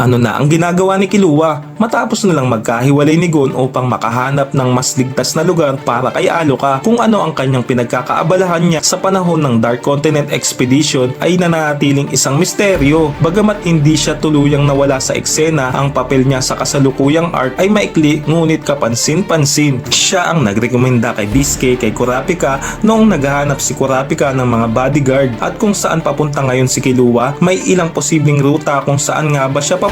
Ano na ang ginagawa ni Kilua matapos na lang magkahiwalay ni Gon upang makahanap ng mas ligtas na lugar para kay Aloka kung ano ang kanyang pinagkakaabalahan niya sa panahon ng Dark Continent Expedition ay nanatiling isang misteryo. Bagamat hindi siya tuluyang nawala sa eksena, ang papel niya sa kasalukuyang art ay maikli ngunit kapansin-pansin. Siya ang nagrekomenda kay Bisque kay Kurapika noong naghahanap si Kurapika ng mga bodyguard at kung saan papunta ngayon si Kilua may ilang posibleng ruta kung saan nga ba siya papunta.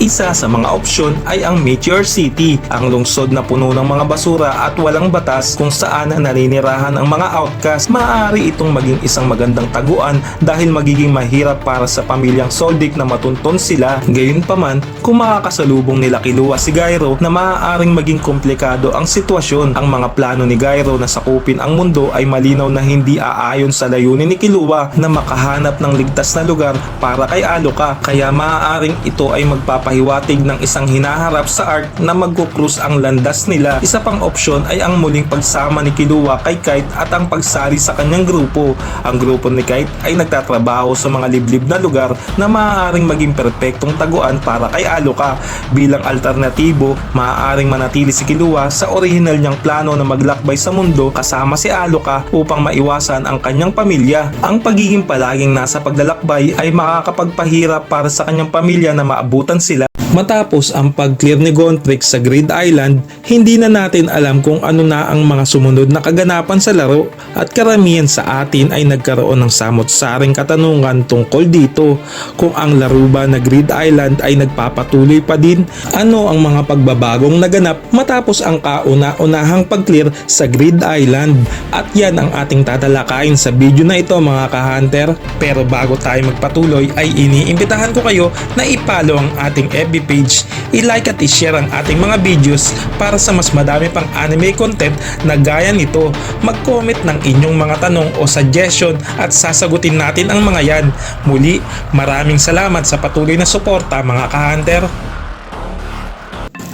Isa sa mga opsyon ay ang Meteor City, ang lungsod na puno ng mga basura at walang batas kung saan naninirahan ang mga outcast. Maaari itong maging isang magandang taguan dahil magiging mahirap para sa pamilyang Soldic na matunton sila. Gayunpaman, kung makakasalubong nila Kilua si Gyro na maaaring maging komplikado ang sitwasyon. Ang mga plano ni Gyro na sakupin ang mundo ay malinaw na hindi aayon sa layunin ni Kilua na makahanap ng ligtas na lugar para kay Aloka. Kaya maaaring ito ay magpapahiwatig ng isang hinaharap sa art na magkukrus ang landas nila. Isa pang opsyon ay ang muling pagsama ni Kilua kay Kite at ang pagsali sa kanyang grupo. Ang grupo ni Kite ay nagtatrabaho sa mga liblib na lugar na maaaring maging perpektong taguan para kay Aloka. Bilang alternatibo, maaaring manatili si Kilua sa orihinal niyang plano na maglakbay sa mundo kasama si Aloka upang maiwasan ang kanyang pamilya. Ang pagiging palaging nasa paglalakbay ay makakapagpahirap para sa kanyang pamilya na maabutan sila Matapos ang pag-clear ni Gontrix sa Grid Island, hindi na natin alam kung ano na ang mga sumunod na kaganapan sa laro at karamihan sa atin ay nagkaroon ng samot-saring katanungan tungkol dito. Kung ang laro ba na Grid Island ay nagpapatuloy pa din, ano ang mga pagbabagong naganap matapos ang kauna-unahang pag-clear sa Grid Island? At yan ang ating tatalakayin sa video na ito mga ka-hunter. Pero bago tayo magpatuloy ay iniimbitahan ko kayo na ipalo ang ating FB page, i-like at i-share ang ating mga videos para sa mas madami pang anime content na gaya nito. Mag-comment ng inyong mga tanong o suggestion at sasagutin natin ang mga yan. Muli, maraming salamat sa patuloy na suporta mga ka-hunter.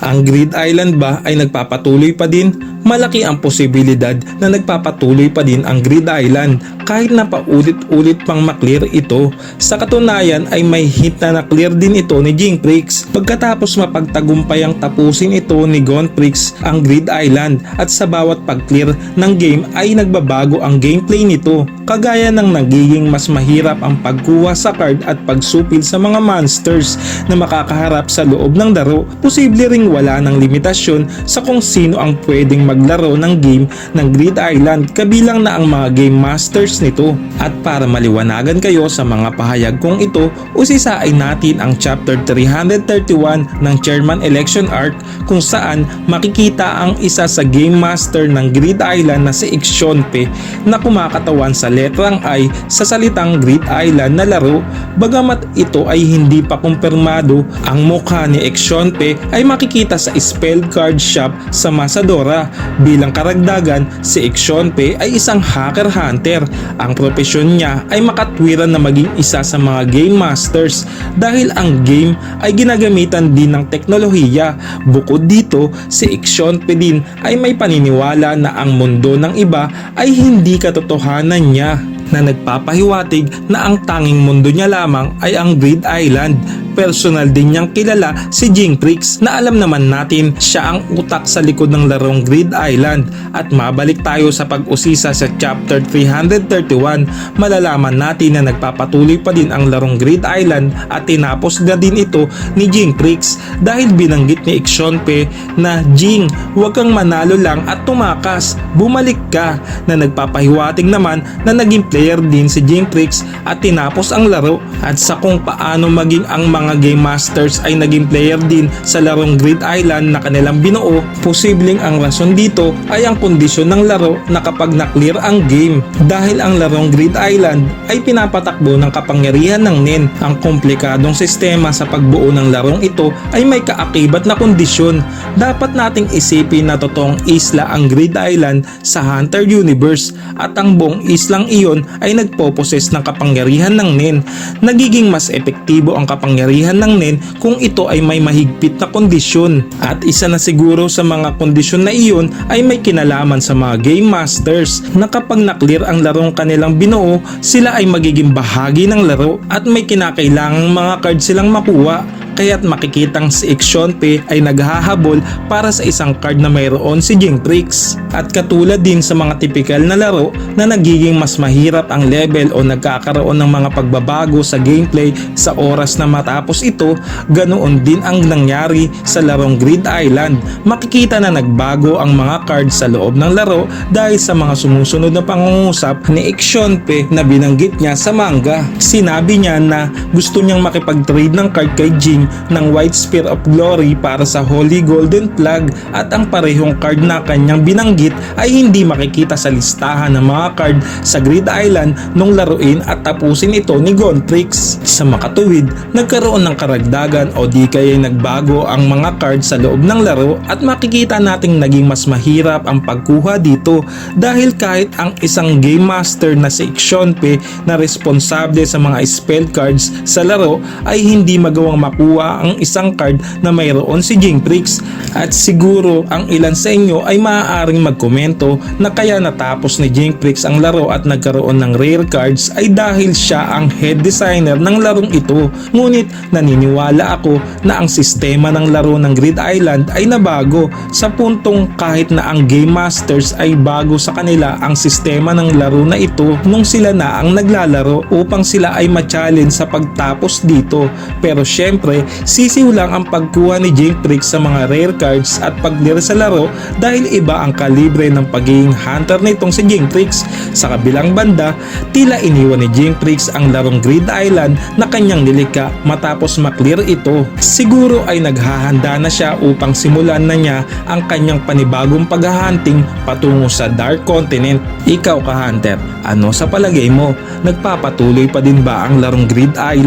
Ang Grid Island ba ay nagpapatuloy pa din? Malaki ang posibilidad na nagpapatuloy pa din ang Grid Island kahit na paulit-ulit pang maklear ito. Sa katunayan ay may hint na na-clear din ito ni Jinprix pagkatapos mapagtagumpay ang tapusin ito ni Gonprix ang Grid Island at sa bawat pag-clear ng game ay nagbabago ang gameplay nito kagaya ng nagiging mas mahirap ang pagkuha sa card at pagsupil sa mga monsters na makakaharap sa loob ng laro. Posible ring wala ng limitasyon sa kung sino ang pwedeng maglaro ng game ng Grid Island kabilang na ang mga game masters nito. At para maliwanagan kayo sa mga pahayag kong ito, usisain natin ang chapter 331 ng Chairman Election Art kung saan makikita ang isa sa game master ng Grid Island na si Ixionpe na kumakatawan sa letrang I sa salitang Grid Island na laro. Bagamat ito ay hindi pa kumpirmado, ang mukha ni Ixionpe ay makikita sa spell card shop sa Masadora. Bilang karagdagan, si Ixionpe ay isang hacker hunter. Ang profesyon niya ay makatwiran na maging isa sa mga game masters dahil ang game ay ginagamitan din ng teknolohiya. Bukod dito, si Ixionpe din ay may paniniwala na ang mundo ng iba ay hindi katotohanan niya na nagpapahiwatig na ang tanging mundo niya lamang ay ang Grid Island. Personal din niyang kilala si Jinprix na alam naman natin siya ang utak sa likod ng larong Grid Island. At mabalik tayo sa pag-usisa sa chapter 331 malalaman natin na nagpapatuloy pa din ang larong Grid Island at tinapos na din ito ni Jinprix dahil binanggit ni Ixionpe na Jing huwag kang manalo lang at tumakas. Bumalik ka. Na nagpapahiwatig naman na naging player din si Jinprix at tinapos ang laro. At sa kung paano maging ang mga game masters ay naging player din sa larong Grid Island na kanilang binuo, posibleng ang rason dito ay ang kondisyon ng laro na kapag na-clear ang game. Dahil ang larong Grid Island ay pinapatakbo ng kapangyarihan ng NEN. Ang komplikadong sistema sa pagbuo ng larong ito ay may kaakibat na kondisyon. Dapat nating isipin na totoong isla ang Grid Island sa Hunter Universe at ang buong islang iyon ay nagpoposes ng kapangyarihan ng NEN. Nagiging mas epektibo ang kapangyarihan ng NEN kung ito ay may mahigpit na kondisyon. At isa na siguro sa mga kondisyon na iyon ay may kinalaman sa mga game masters na kapag na-clear ang larong kanilang binuo, sila ay magiging bahagi ng laro at may kinakailangang mga card silang makuha kaya't makikitang si Exionpe ay naghahabol para sa isang card na mayroon si Jintrix. At katulad din sa mga tipikal na laro na nagiging mas mahirap ang level o nagkakaroon ng mga pagbabago sa gameplay sa oras na matapos ito, ganoon din ang nangyari sa larong Grid Island. Makikita na nagbago ang mga cards sa loob ng laro dahil sa mga sumusunod na pangungusap ni Exionpe na binanggit niya sa manga. Sinabi niya na gusto niyang makipag-trade ng card kay Jing ng White Spear of Glory para sa Holy Golden Flag at ang parehong card na kanyang binanggit ay hindi makikita sa listahan ng mga card sa Grid Island nung laruin at tapusin ito ni Gontrix. Sa makatuwid, nagkaroon ng karagdagan o di kaya nagbago ang mga card sa loob ng laro at makikita nating naging mas mahirap ang pagkuha dito dahil kahit ang isang game master na si Xionpe na responsable sa mga spell cards sa laro ay hindi magawang makuha ang isang card na mayroon si Jintrix at siguro ang ilan sa inyo ay maaaring magkomento na kaya natapos ni Jintrix ang laro at nagkaroon ng rare cards ay dahil siya ang head designer ng larong ito. Ngunit naniniwala ako na ang sistema ng laro ng Grid Island ay nabago sa puntong kahit na ang game masters ay bago sa kanila ang sistema ng laro na ito nung sila na ang naglalaro upang sila ay ma-challenge sa pagtapos dito. Pero syempre sisiw lang ang pagkuha ni Jintrix sa mga rare cards at paglir sa laro dahil iba ang kalibre ng pagiging hunter nitong si Jintrix sa kabilang banda tila iniwan ni Jintrix ang larong Grid Island na kanyang nilikha matapos maklear ito. Siguro ay naghahanda na siya upang simulan na niya ang kanyang panibagong paghahunting patungo sa Dark Continent. Ikaw ka hunter ano sa palagay mo? Nagpapatuloy pa din ba ang larong Grid Island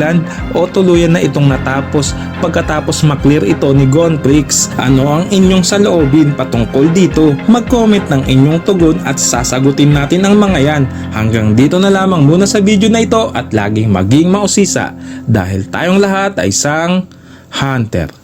o tuluyan na itong natapos. Pagkatapos maklear ito ni Gontrix ano ang inyong saloobin patungkol dito? Mag-comment ng inyong tugon at sasagutin natin ang mga yan. Hanggang dito na lamang muna sa video na ito at laging maging mausisa. Dahil tayong lahat ay isang hunter